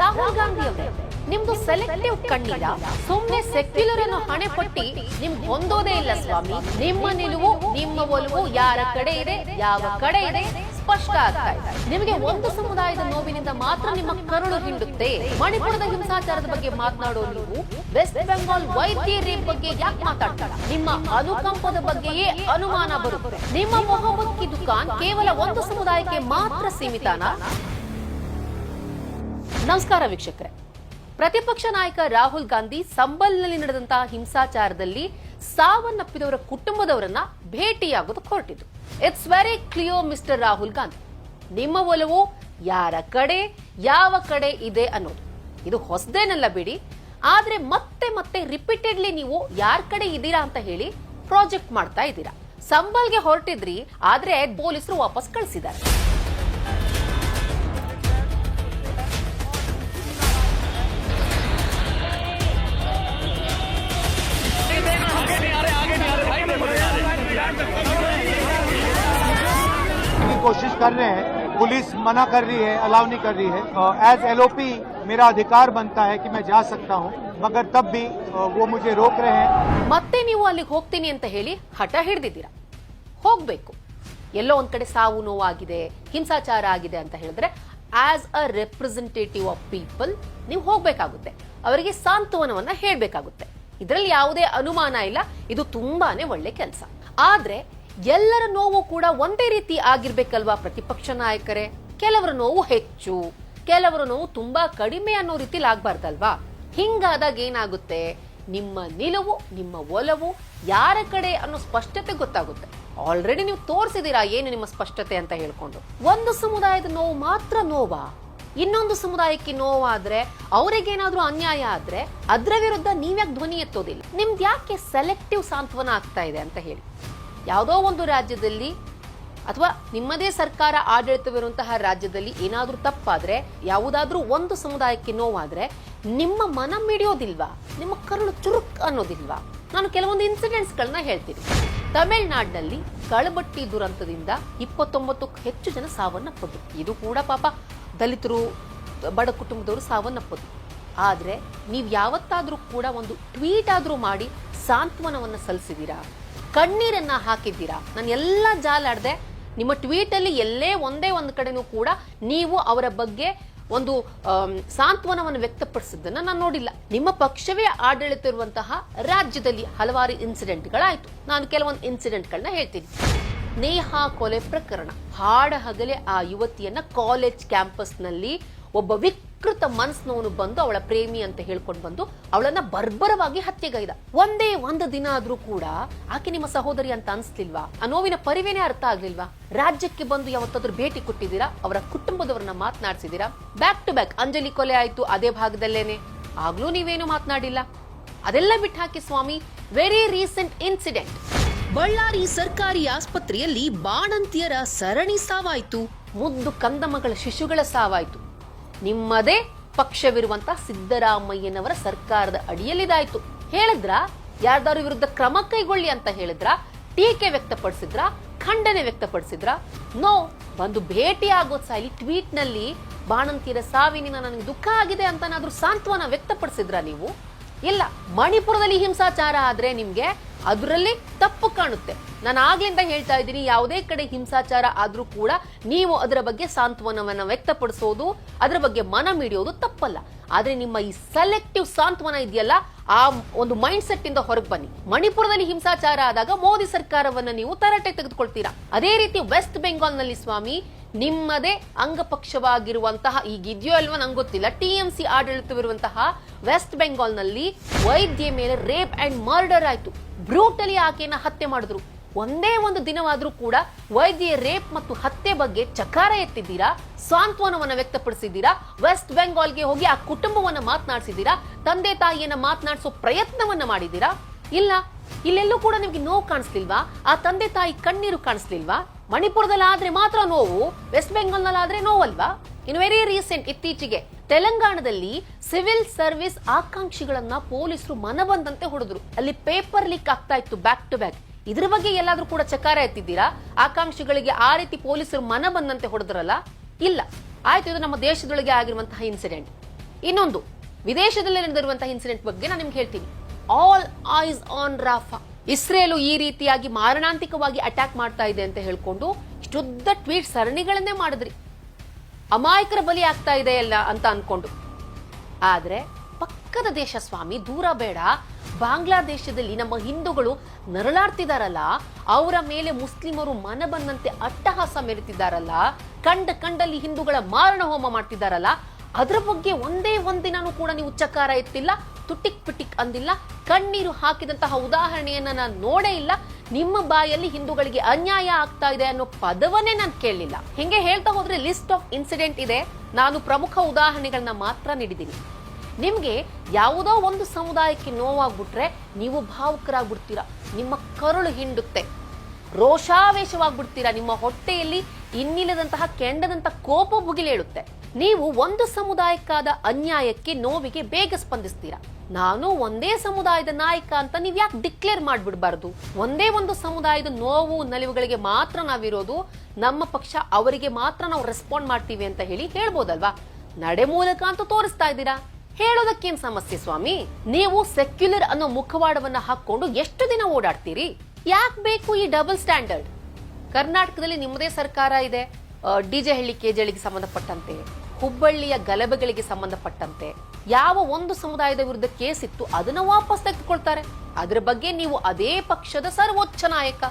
ರಾಹುಲ್ ಗಾಂಧಿ ಅವರೇ, ನಿಮ್ದು ಸೆಲೆಕ್ಟಿವ್ ಕಣ್ಣೀರ ಸುಮ್ಮನೆ ಸೆಕ್ಯುಲರ್ ಅನ್ನೋ ಹಣೆ ಪಟ್ಟಿ ನಿಮ್ಗೆ ಹೊಂದೋದೇ ಇಲ್ಲ ಸ್ವಾಮಿ. ನಿಮ್ಮ ನಿಲುವು, ನಿಮ್ಮ ಒಲವು ಯಾರ ಕಡೆ ಇದೆ, ಯಾವ ಕಡೆ ಇದೆ, ಸ್ಪಷ್ಟ ಆಗ್ತಾ ಇದೆ. ನಿಮಗೆ ಒಂದು ಸಮುದಾಯದ ನೋವಿನಿಂದ ಮಾತ್ರ ನಿಮ್ಮ ಕರುಳು ಹಿಂಡುತ್ತೆ. ಮಣಿಪುರದ ಹಿಂಸಾಚಾರದ ಬಗ್ಗೆ ಮಾತನಾಡೋ ನೀವು ವೆಸ್ಟ್ ಬೆಂಗಾಲ್ ವೈದ್ಯರ ಬಗ್ಗೆ ಯಾಕೆ ಮಾತಾಡ್ತಾರೆ? ನಿಮ್ಮ ಅನುಕಂಪದ ಬಗ್ಗೆಯೇ ಅನುಮಾನ ಬರುತ್ತೆ. ನಿಮ್ಮ ಮೊಹಮ್ಮದ್ ಕಿ ದುಕಾನ್ ಕೇವಲ ಒಂದು ಸಮುದಾಯಕ್ಕೆ ಮಾತ್ರ ಸೀಮಿತನಾ? ನಮಸ್ಕಾರ ವೀಕ್ಷಕರೇ. ಪ್ರತಿಪಕ್ಷ ನಾಯಕ ರಾಹುಲ್ ಗಾಂಧಿ ಸಂಬಲ್ನಲ್ಲಿ ನಡೆದಂತಹ ಹಿಂಸಾಚಾರದಲ್ಲಿ ಸಾವನ್ನಪ್ಪಿದವರ ಕುಟುಂಬದವರನ್ನ ಭೇಟಿಯಾಗೋದಕ್ಕೆ ಹೊರಟಿದ್ದು. It's very clear mister Rahul Gandhi. ನಿಮ್ಮ ಒಲವು ಯಾರ ಕಡೆ, ಯಾವ ಕಡೆ ಇದೆ ಅನ್ನೋದು. ಇದು ಹೊಸದೇನಲ್ಲ ಬಿಡಿ. ಆದ್ರೆ ಮತ್ತೆ ಮತ್ತೆ ರಿಪೀಟೆಡ್ಲಿ ನೀವು ಯಾರ ಕಡೆ ಇದ್ದೀರಾ ಅಂತ ಹೇಳಿ ಪ್ರಾಜೆಕ್ಟ್ ಮಾಡ್ತಾ ಇದ್ದೀರಾ. ಸಂಬಲ್ಗೆ ಹೊರಟಿದ್ರಿ, ಆದ್ರೆ ಪೊಲೀಸರು ವಾಪಸ್ ಕಳಿಸಿದ್ದಾರೆ. कोशिश कर रहे हैं पुलिस मना कर रही है अलाउ नहीं कर रही है एज एलओपी मेरा अधिकार बनता है कि मैं जा सकता हूं मगर तब भी अ, वो मुझे रोक रहे हैं ಮತ್ತೆ ನೀವು ಅಲ್ಲಿಗೆ ಹೋಗ್ತೀನಿ ಅಂತ ಹೇಳಿ ಹಠ ಹಿಡ್ದಿದ್ದೀರಾ ಹೋಗ್ಬೇಕು ಎಲ್ಲೋ ಒಂದ್ ಕಡೆ ಸಾವು ನೋವಾಗಿದೆ ಹಿಂಸಾಚಾರ ಆಗಿದೆ ಅಂತ ಹೇಳಿದ್ರೆ as a representative of people ನೀವು ಹೋಗ್ಬೇಕಾಗುತ್ತೆ ಅವರಿಗೆ ಸಾಂತ್ವನವನ್ನ ಹೇಳ್ಬೇಕಾಗುತ್ತೆ ಇದರಲ್ಲಿ ಯಾವುದೇ ಅನುಮಾನ ಇಲ್ಲ ಇದು ತುಂಬಾನೇ ಒಳ್ಳೆ ಕೆಲಸ ಆದ್ರೆ ಎಲ್ಲರ ನೋವು ಕೂಡ ಒಂದೇ ರೀತಿ ಆಗಿರ್ಬೇಕಲ್ವಾ ಪ್ರತಿಪಕ್ಷ ನಾಯಕರೇ? ಕೆಲವರ ನೋವು ಹೆಚ್ಚು, ಕೆಲವರ ನೋವು ತುಂಬಾ ಕಡಿಮೆ ಅನ್ನೋ ರೀತಿಲಿ ಆಗ್ಬಾರ್ದಲ್ವಾ? ಹಿಂಗಾದಾಗ ಏನಾಗುತ್ತೆ? ನಿಮ್ಮ ನಿಲುವು, ನಿಮ್ಮ ಒಲವು ಯಾರ ಕಡೆ ಅನ್ನೋ ಸ್ಪಷ್ಟತೆ ಗೊತ್ತಾಗುತ್ತೆ. ಆಲ್ರೆಡಿ ನೀವು ತೋರಿಸಿದೀರಾ ಏನು ನಿಮ್ಮ ಸ್ಪಷ್ಟತೆ ಅಂತ ಹೇಳ್ಕೊಂಡು. ಒಂದು ಸಮುದಾಯದ ನೋವು ಮಾತ್ರ ನೋವಾ? ಇನ್ನೊಂದು ಸಮುದಾಯಕ್ಕೆ ನೋವಾದ್ರೆ, ಅವರಿಗೇನಾದ್ರೂ ಅನ್ಯಾಯ ಆದ್ರೆ, ಅದರ ವಿರುದ್ಧ ನೀವ್ಯಾಕೆ ಧ್ವನಿ ಎತ್ತೋದಿಲ್ಲ. ನಿಮ್ದು ಯಾಕೆ ಸೆಲೆಕ್ಟಿವ್ ಸಾಂತ್ವನ ಆಗ್ತಾ ಇದೆ ಅಂತ ಹೇಳಿ. ಯಾವುದೋ ಒಂದು ರಾಜ್ಯದಲ್ಲಿ ಅಥವಾ ನಿಮ್ಮದೇ ಸರ್ಕಾರ ಆಡಳಿತವಿರುವಂತಹ ರಾಜ್ಯದಲ್ಲಿ ಏನಾದರೂ ತಪ್ಪಾದ್ರೆ, ಯಾವುದಾದ್ರೂ ಒಂದು ಸಮುದಾಯಕ್ಕೆ ನೋವಾದ್ರೆ, ನಿಮ್ಮ ಮನ ಮಿಡಿಯೋದಿಲ್ವಾ? ನಿಮ್ಮ ಕರುಳು ಚುರುಕ್ ಅನ್ನೋದಿಲ್ವಾ? ನಾನು ಕೆಲವೊಂದು ಇನ್ಸಿಡೆಂಟ್ಸ್ಗಳನ್ನ ಹೇಳ್ತೀನಿ. ತಮಿಳ್ನಾಡಿನಲ್ಲಿ ಕಳಬಟ್ಟಿ ದುರಂತದಿಂದ ಇಪ್ಪತ್ತೊಂಬತ್ತಕ್ಕೂ ಹೆಚ್ಚು ಜನ ಸಾವನ್ನಪ್ಪದು ಇದು ಕೂಡ ಪಾಪ ದಲಿತರು, ಬಡ ಕುಟುಂಬದವರು ಸಾವನ್ನಪ್ಪುದು ಆದರೆ, ನೀವು ಯಾವತ್ತಾದರೂ ಕೂಡ ಒಂದು ಟ್ವೀಟ್ ಆದರೂ ಮಾಡಿ ಸಾಂತ್ವನವನ್ನು ಸಲ್ಲಿಸಿದೀರಾ? ಕಣ್ಣೀರನ್ನ ಹಾಕಿದ್ದೀರಾ? ನಾನು ಎಲ್ಲ ಜಾಲಾಡ್ದೆ, ನಿಮ್ಮ ಟ್ವೀಟ್ ಅಲ್ಲಿ ಎಲ್ಲೇ ಒಂದೇ ಒಂದು ಕಡೆನೂ ಕೂಡ ನೀವು ಅವರ ಬಗ್ಗೆ ಒಂದು ಸಾಂತ್ವನವನ್ನು ವ್ಯಕ್ತಪಡಿಸಿದ್ದನ್ನ ನಾನು ನೋಡಿಲ್ಲ. ನಿಮ್ಮ ಪಕ್ಷವೇ ಆಡಳಿತ ಇರುವಂತಹ ರಾಜ್ಯದಲ್ಲಿ ಹಲವಾರು ಇನ್ಸಿಡೆಂಟ್ಗಳಾಯ್ತು ನಾನು ಕೆಲವೊಂದು ಇನ್ಸಿಡೆಂಟ್ಗಳನ್ನ ಹೇಳ್ತೀನಿ. ನೇಹಾ ಕೊಲೆ ಪ್ರಕರಣ. ಹಾಡ ಹಗಲೆ ಆ ಯುವತಿಯನ್ನ ಕಾಲೇಜ್ ಕ್ಯಾಂಪಸ್ನಲ್ಲಿ ಒಬ್ಬ ವಿಕೃತ ಮನಸ್ನವನು ಬಂದು ಅವಳ ಪ್ರೇಮಿ ಅಂತ ಹೇಳ್ಕೊಂಡು ಬಂದು ಅವಳನ್ನ ಬರ್ಬರವಾಗಿ ಹತ್ಯೆಗೈದ. ಒಂದೇ ಒಂದು ದಿನ ಆದ್ರೂ ಕೂಡ ಆಕೆ ನಿಮ್ಮ ಸಹೋದರಿ ಅಂತ ಅನ್ಸ್ಲಿಲ್ವಾ? ಆ ನೋವಿನ ಪರಿವೇನೆ ಅರ್ಥ ಆಗ್ಲಿಲ್ವಾ? ರಾಜ್ಯಕ್ಕೆ ಬಂದು ಯಾವತ್ತಾದ್ರೂ ಭೇಟಿ ಕೊಟ್ಟಿದ್ದೀರಾ? ಅವರ ಕುಟುಂಬದವರನ್ನ ಮಾತನಾಡಿಸಿದೀರಾ ಬ್ಯಾಕ್ ಟು ಬ್ಯಾಕ್ ಅಂಜಲಿ ಕೊಲೆ ಆಯ್ತು ಅದೇ ಭಾಗದಲ್ಲೇನೆ. ಆಗ್ಲೂ ನೀವೇನು ಮಾತನಾಡಿಲ್ಲ? ಅದೆಲ್ಲ ಬಿಟ್ಟು ಹಾಕಿ ಸ್ವಾಮಿ ವೆರಿ ರೀಸೆಂಟ್ ಇನ್ಸಿಡೆಂಟ್ ಬಳ್ಳಾರಿ ಸರ್ಕಾರಿ ಆಸ್ಪತ್ರೆಯಲ್ಲಿ ಬಾಣಂತಿಯರ ಸರಣಿ ಸಾವಾಯ್ತು. ಮುದ್ದು ಕಂದಮಗಳ ಶಿಶುಗಳ ಸಾವಾಯ್ತು. ನಿಮ್ಮದೇ ಪಕ್ಷವಿರುವಂತಹ ಸಿದ್ದರಾಮಯ್ಯನವರ ಸರ್ಕಾರದ ಅಡಿಯಲ್ಲಿದಾಯ್ತು. ಹೇಳಿದ್ರ? ಯಾರ್ದಾರು ವಿರುದ್ಧ ಕ್ರಮ ಕೈಗೊಳ್ಳಿ ಅಂತ ಹೇಳಿದ್ರ? ಟೀಕೆ ವ್ಯಕ್ತಪಡಿಸಿದ್ರ? ಖಂಡನೆ ವ್ಯಕ್ತಪಡಿಸಿದ್ರ? ನೋ, ಬಂದು ಭೇಟಿ ಆಗೋ ಸಾಲಿ ಟ್ವೀಟ್ನಲ್ಲಿ ಬಾಣಂತಿಯರ ಸಾವಿನಿಂದ ನನಗೆ ದುಃಖ ಆಗಿದೆ ಅಂತನಾದ್ರೂ ಸಾಂತ್ವನ ವ್ಯಕ್ತಪಡಿಸಿದ್ರ ನೀವು? ಇಲ್ಲ, ಮಣಿಪುರದಲ್ಲಿ ಹಿಂಸಾಚಾರ ಆದ್ರೆ ನಿಮ್ಗೆ ಅದರಲ್ಲಿ ತಪ್ಪು ಕಾಣುತ್ತೆ. ನಾನು ಆಗ್ಲಿಂದ ಹೇಳ್ತಾ ಇದ್ದೀನಿ, ಯಾವುದೇ ಕಡೆ ಹಿಂಸಾಚಾರ ಆದ್ರೂ ಕೂಡ ನೀವು ಅದರ ಬಗ್ಗೆ ಸಾಂತ್ವನವನ್ನ ವ್ಯಕ್ತಪಡಿಸೋದು, ಅದರ ಬಗ್ಗೆ ಮನ ಮಿಡಿಯೋದು ತಪ್ಪಲ್ಲ. ಆದ್ರೆ ನಿಮ್ಮ ಈ ಸೆಲೆಕ್ಟಿವ್ ಸಾಂತ್ವನ ಇದೆಯಲ್ಲ, ಆ ಒಂದು ಮೈಂಡ್ ಸೆಟ್ ಇಂದ ಹೊರಗೆ ಬನ್ನಿ. ಮಣಿಪುರದಲ್ಲಿ ಹಿಂಸಾಚಾರ ಆದಾಗ ಮೋದಿ ಸರ್ಕಾರವನ್ನ ನೀವು ತರಾಟೆ ತೆಗೆದುಕೊಳ್ತೀರಾ? ಅದೇ ರೀತಿ ವೆಸ್ಟ್ ಬೆಂಗಾಲ್ನಲ್ಲಿ ಸ್ವಾಮಿ, ನಿಮ್ಮದೇ ಅಂಗಪಕ್ಷವಾಗಿರುವಂತಹ, ಈಗಿದೆಯೋ ಅಲ್ವಾ ನಂಗೆ ಗೊತ್ತಿಲ್ಲ ಟಿ ಎಂ ಸಿ ಆಡಳಿತವಿರುವಂತಹ ವೆಸ್ಟ್ ಬೆಂಗಾಲ್ನಲ್ಲಿ ವೈದ್ಯ ಮೇಲೆ ರೇಪ್ ಅಂಡ್ ಮರ್ಡರ್ ಆಯ್ತು. ಬ್ರೂಟಲಿ ಆಕೆಯನ್ನ ಹತ್ಯೆ ಮಾಡಿದ್ರು. ಒಂದೇ ಒಂದು ದಿನವಾದರೂ ಕೂಡ ವೈದ್ಯ ರೇಪ್ ಮತ್ತು ಹತ್ಯೆ ಬಗ್ಗೆ ಚಕಾರ ಎತ್ತಿದ್ದೀರಾ? ಸಾಂತ್ವನವನ್ನ ವ್ಯಕ್ತಪಡಿಸಿದ್ದೀರಾ? ವೆಸ್ಟ್ ಬೆಂಗಾಲ್ಗೆ ಹೋಗಿ ಆ ಕುಟುಂಬವನ್ನ ಮಾತನಾಡಿಸಿದ್ದೀರಾ? ತಂದೆ ತಾಯಿಯನ್ನ ಮಾತನಾಡಿಸೋ ಪ್ರಯತ್ನವನ್ನ ಮಾಡಿದ್ದೀರಾ? ಇಲ್ಲ, ಇಲ್ಲೆಲ್ಲೂ ಕೂಡ ನಿಮಗೆ ನೋವು ಕಾಣಿಸ್ಲಿಲ್ವಾ? ಆ ತಂದೆ ತಾಯಿ ಕಣ್ಣೀರು ಕಾಣಿಸ್ಲಿಲ್ವಾ? ಮಣಿಪುರದಲ್ಲಿ ಆದ್ರೆ ಮಾತ್ರ ನೋವು, ವೆಸ್ಟ್ ಆದ್ರೆ ನೋವಲ್ವಾ? ಇನ್ ವೆರಿ ರೀಸೆಂಟ್ ಇತ್ತೀಚೆಗೆ ತೆಲಂಗಾಣದಲ್ಲಿ ಸಿವಿಲ್ ಸರ್ವಿಸ್ ಆಕಾಂಕ್ಷಿಗಳನ್ನ ಪೊಲೀಸರು ಮನಬಂದಂತೆ ಹೊಡೆದ್ರು. ಅಲ್ಲಿ ಪೇಪರ್ ಲೀಕ್ ಆಗ್ತಾ ಇತ್ತು ಬ್ಯಾಕ್ ಟು ಬ್ಯಾಕ್. ಇದ್ರ ಬಗ್ಗೆ ಎಲ್ಲಾದ್ರೂ ಕೂಡ ಚಕಾರ ಎತ್ತಿದ್ದೀರಾ? ಆಕಾಂಕ್ಷಿಗಳಿಗೆ ಆ ರೀತಿ ಪೊಲೀಸರು ಮನ ಬಂದಂತೆ ಹೊಡೆದ್ರಲ್ಲ? ಇಲ್ಲ. ಆಯ್ತು, ಇದು ನಮ್ಮ ದೇಶದೊಳಗೆ ಆಗಿರುವಂತಹ ಇನ್ಸಿಡೆಂಟ್ ಇನ್ನೊಂದು, ವಿದೇಶದಲ್ಲಿ ನಡೆದಿರುವಂತಹ ಇನ್ಸಿಡೆಂಟ್ ಬಗ್ಗೆ ನಾನು ನಿಮ್ಗೆ ಹೇಳ್ತೀನಿ. All eyes on Rafah Israel ಈ ರೀತಿಯಾಗಿ ಮಾರಣಾಂತಿಕವಾಗಿ ಅಟ್ಯಾಕ್ ಮಾಡ್ತಾ ಇದೆ ಅಂತ ಹೇಳ್ಕೊಂಡು ಶುದ್ಧ ಟ್ವೀಟ್ ಸರಣಿಗಳನ್ನೇ ಮಾಡಿದ್ರಿ. ಅಮಾಯಕರ ಬಲಿ ಆಗ್ತಾ ಇದೆ ಅಲ್ಲ ಅಂತ ಅನ್ಕೊಂಡು. ಆದ್ರೆ ಪಕ್ಕದ ದೇಶ ಸ್ವಾಮಿ, ದೂರ ಬೇಡ. ಬಾಂಗ್ಲಾದೇಶದಲ್ಲಿ ನಮ್ಮ ಹಿಂದೂಗಳು ನರಳಾಡ್ತಿದಾರಲ್ಲ, ಅವರ ಮೇಲೆ ಮುಸ್ಲಿಮರು ಮನ ಬಂದಂತೆ ಅಟ್ಟಹಾಸ ಮೆರೆತಿದ್ದಾರಲ್ಲ ಕಂಡ ಕಂಡಲ್ಲಿ ಹಿಂದೂಗಳ ಮಾರಣ ಹೋಮ ಮಾಡ್ತಿದ್ದಾರಲ್ಲ ಅದರ ಬಗ್ಗೆ ಒಂದೇ ಒಂದಿನೂ ಕೂಡ ನೀವು ಚಕಾರ ಎತ್ತಿಲ್ಲ, ತುಟಿಕ್ ಪಿಟಿಕ್ ಅಂದಿಲ್ಲ, ಕಣ್ಣೀರು ಹಾಕಿದಂತಹ ಉದಾಹರಣೆಯನ್ನ ನಾನು ನೋಡೇ ಇಲ್ಲ. ನಿಮ್ಮ ಬಾಯಲ್ಲಿ ಹಿಂದೂಗಳಿಗೆ ಅನ್ಯಾಯ ಆಗ್ತಾ ಇದೆ ಅನ್ನೋ ಪದವನ್ನೇ ನಾನು ಕೇಳಲಿಲ್ಲ. ಹಿಂಗೆ ಹೇಳ್ತಾ ಹೋದ್ರೆ ಲಿಸ್ಟ್ ಆಫ್ ಇನ್ಸಿಡೆಂಟ್ ಇದೆ. ನಾನು ಪ್ರಮುಖ ಉದಾಹರಣೆಗಳನ್ನ ಮಾತ್ರ ನೀಡಿದ್ದೀನಿ. ನಿಮ್ಗೆ ಯಾವುದೋ ಒಂದು ಸಮುದಾಯಕ್ಕೆ ನೋವಾಗ್ಬಿಟ್ರೆ ನೀವು ಭಾವುಕರಾಗ್ಬಿಡ್ತೀರಾ. ನಿಮ್ಮ ಕರುಳು ಹಿಂಡುತ್ತೆ. ರೋಷಾವೇಶವಾಗ್ಬಿಡ್ತೀರಾ. ನಿಮ್ಮ ಹೊಟ್ಟೆಯಲ್ಲಿ ಇನ್ನಿಲ್ಲದಂತಹ ಕೆಂಡದಂತ ಕೋಪ ಭುಗಿಲೇಳುತ್ತೆ. ನೀವು ಒಂದು ಸಮುದಾಯಕ್ಕಾದ ಅನ್ಯಾಯಕ್ಕೆ ನೋವಿಗೆ ಬೇಗ ಸ್ಪಂದಿಸ್ತೀರಾ. ನಾನು ಒಂದೇ ಸಮುದಾಯದ ನಾಯಕ ಅಂತ ನೀವ್ ಯಾಕೆ ಡಿಕ್ಲೇರ್ ಮಾಡ್ಬಿಡ್ಬಾರ್ದು? ಒಂದೇ ಒಂದು ಸಮುದಾಯದ ನೋವು, ನಲಿವುಗಳಿಗೆ ಮಾತ್ರ ನಾವಿರೋದು, ನಮ್ಮ ಪಕ್ಷ ಅವರಿಗೆ ಮಾತ್ರ ನಾವು ರೆಸ್ಪಾಂಡ್ ಮಾಡ್ತೀವಿ ಅಂತ ಹೇಳಿ ಹೇಳ್ಬೋದಲ್ವಾ? ನಡೆ ಮೂಲಕ ಅಂತ ತೋರಿಸ್ತಾ ಇದ್ದೀರಾ? ಹೇಳೋದಕ್ಕೇನ್ ಸಮಸ್ಯೆ ಸ್ವಾಮಿ? ನೀವು ಸೆಕ್ಯುಲರ್ ಅನ್ನೋ ಮುಖವಾಡವನ್ನ ಹಾಕೊಂಡು ಎಷ್ಟು ದಿನ ಓಡಾಡ್ತೀರಿ? ಯಾಕೆ ಬೇಕು ಈ ಡಬಲ್ ಸ್ಟ್ಯಾಂಡರ್ಡ್ ಕರ್ನಾಟಕದಲ್ಲಿ ನಿಮ್ಮದೇ ಸರ್ಕಾರ ಇದೆ. ಡಿಜೆ ಹಳ್ಳಿ ಕೆಜೆಳಿಗೆ ಸಂಬಂಧಪಟ್ಟಂತೆ, ಹುಬ್ಬಳ್ಳಿಯ ಗಲಭೆಗಳಿಗೆ ಸಂಬಂಧಪಟ್ಟಂತೆ ಯಾವ ಒಂದು ಸಮುದಾಯದ ವಿರುದ್ಧ ಕೇಸ್ ಇತ್ತು ಅದನ್ನ ವಾಪಸ್ ತೆಗೆದುಕೊಳ್ತಾರೆ. ಅದರ ಬಗ್ಗೆ ನೀವು ಅದೇ ಪಕ್ಷದ ಸರ್ವೋಚ್ಚ ನಾಯಕ.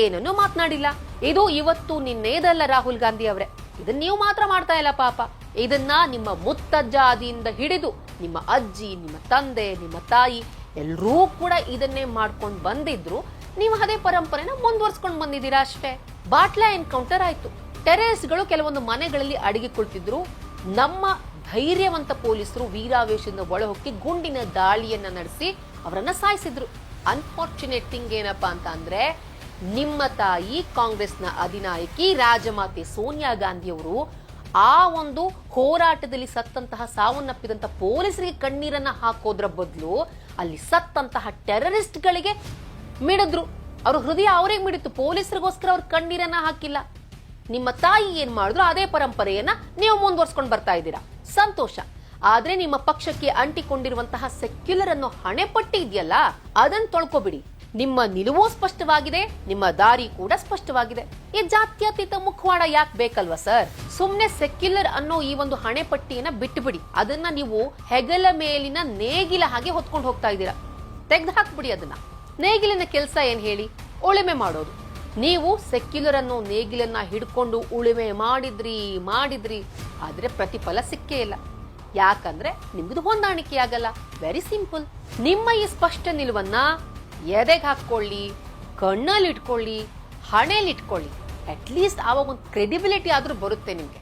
ಏನನ್ನು ಮಾತನಾಡಿಲ್ಲ. ಇದು ಇವತ್ತು ನಿನ್ನೇದಲ್ಲ ರಾಹುಲ್ ಗಾಂಧಿ ಅವರೇ. ಇದನ್ನ ನೀವು ಮಾತ್ರ ಮಾಡ್ತಾ ಇಲ್ಲ ಪಾಪ. ಇದನ್ನ ನಿಮ್ಮ ಮುತ್ತಜ್ಜ ಆದಿಯಿಂದ ಹಿಡಿದು ನಿಮ್ಮ ಅಜ್ಜಿ, ನಿಮ್ಮ ತಂದೆ, ನಿಮ್ಮ ತಾಯಿ ಎಲ್ಲರೂ ಕೂಡ ಇದನ್ನೇ ಮಾಡ್ಕೊಂಡು ಬಂದಿದ್ರು. ನೀವು ಅದೇ ಪರಂಪರೆನ ಮುಂದುವರ್ಸ್ಕೊಂಡು ಬಂದಿದ್ದೀರಾ ಅಷ್ಟೇ. ಬಾಟ್ಲಾ ಎನ್ಕೌಂಟರ್ ಆಯ್ತು. ಟೆರರಿಸ್ಟ್ಗಳು ಕೆಲವೊಂದು ಮನೆಗಳಲ್ಲಿ ಅಡಗಿ ಕುಳಿತಿದ್ರು. ನಮ್ಮ ಧೈರ್ಯವಂತ ಪೊಲೀಸರು ವೀರಾವೇಶದಿಂದ ಒಳಹೊಕ್ಕಿ ಗುಂಡಿನ ದಾಳಿಯನ್ನ ನಡೆಸಿ ಅವರನ್ನ ಸಾಯಿಸಿದ್ರು. ಅನ್ಫಾರ್ಚುನೇಟ್ ಥಿಂಗ್ ಏನಪ್ಪಾ ಅಂತ ಅಂದ್ರೆ ನಿಮ್ಮ ತಾಯಿ ಕಾಂಗ್ರೆಸ್ನ ಅಧಿನಾಯಕಿ ರಾಜಮಾತೆ ಸೋನಿಯಾ ಗಾಂಧಿಯವರು ಆ ಒಂದು ಹೋರಾಟದಲ್ಲಿ ಸತ್ತಂತಹ ಸಾವನ್ನಪ್ಪಿದಂತ ಪೊಲೀಸರಿಗೆ ಕಣ್ಣೀರನ್ನ ಹಾಕೋದ್ರ ಬದಲು ಅಲ್ಲಿ ಸತ್ತಂತಹ ಟೆರರಿಸ್ಟ್ಗಳಿಗೆ ಮಿಡಿದ್ರು. ಅವ್ರ ಹೃದಯ ಅವ್ರಿಗೆ ಮಿಡಿತು. ಪೊಲೀಸರಿಗೋಸ್ಕರ ಅವ್ರ ಕಣ್ಣೀರನ್ನ ಹಾಕಿಲ್ಲ. ನಿಮ್ಮ ತಾಯಿ ಏನ್ ಮಾಡಿದ್ರು ಅದೇ ಪರಂಪರೆಯನ್ನ ನೀವು ಮುಂದುವರ್ಸ್ಕೊಂಡು ಬರ್ತಾ ಇದ್ದೀರಾ? ಸಂತೋಷ. ಆದ್ರೆ ನಿಮ್ಮ ಪಕ್ಷಕ್ಕೆ ಅಂಟಿಕೊಂಡಿರುವಂತಹ ಸೆಕ್ಯುಲರ್ ಅನ್ನೋ ಹಣೆಪಟ್ಟಿ ಇದೆಯಲ್ಲ ಅದನ್ನ ತೊಳ್ಕೊಬಿಡಿ. ನಿಮ್ಮ ನಿಲುವು ಸ್ಪಷ್ಟವಾಗಿದೆ, ನಿಮ್ಮ ದಾರಿ ಕೂಡ ಸ್ಪಷ್ಟವಾಗಿದೆ. ಈ ಜಾತ್ಯತೀತ ಮುಖವಾಡ ಯಾಕೆ ಬೇಕಲ್ವಾ ಸರ್? ಸುಮ್ನೆ ಸೆಕ್ಯುಲರ್ ಅನ್ನೋ ಈ ಒಂದು ಹಣೆಪಟ್ಟಿಯನ್ನ ಬಿಟ್ಟುಬಿಡಿ ಅದನ್ನ ನೀವು ಹೆಗಲ ಮೇಲಿನ ನೇಗಿಲ ಹಾಗೆ ಹೊತ್ಕೊಂಡು ಹೋಗ್ತಾ ಇದ್ದೀರಾ. ತೆಗ್ದು ಹಾಕ್ಬಿಡಿ ಅದನ್ನ. ನೇಗಿಲಿನ ಕೆಲಸ ಏನ್ ಹೇಳಿ? ಉಳಿಮೆ ಮಾಡೋದು. ನೀವು ಸೆಕ್ಯುಲರ್ ಅನ್ನೋ ನೇಗಿಲನ್ನ ಹಿಡ್ಕೊಂಡು ಉಳುಮೆ ಮಾಡಿದ್ರಿ ಮಾಡಿದ್ರಿ, ಆದರೆ ಪ್ರತಿಫಲ ಸಿಕ್ಕೇ ಇಲ್ಲ. ಯಾಕಂದ್ರೆ ನಿಮ್ದು ಹೊಂದಾಣಿಕೆ ಆಗಲ್ಲ ವೆರಿ ಸಿಂಪಲ್ ನಿಮ್ಮ ಈ ಸ್ಪಷ್ಟ ನಿಲುವನ್ನ ಎದೆಗೆ ಹಾಕೊಳ್ಳಿ ಕಣ್ಣಲ್ಲಿ ಇಟ್ಕೊಳ್ಳಿ ಹಣೆಯಲ್ಲಿ ಇಟ್ಕೊಳ್ಳಿ ಅಟ್ಲೀಸ್ಟ್ ಆವಾಗ ಒಂದು ಕ್ರೆಡಿಬಿಲಿಟಿ ಆದ್ರೂ ಬರುತ್ತೆ ನಿಮ್ಗೆ.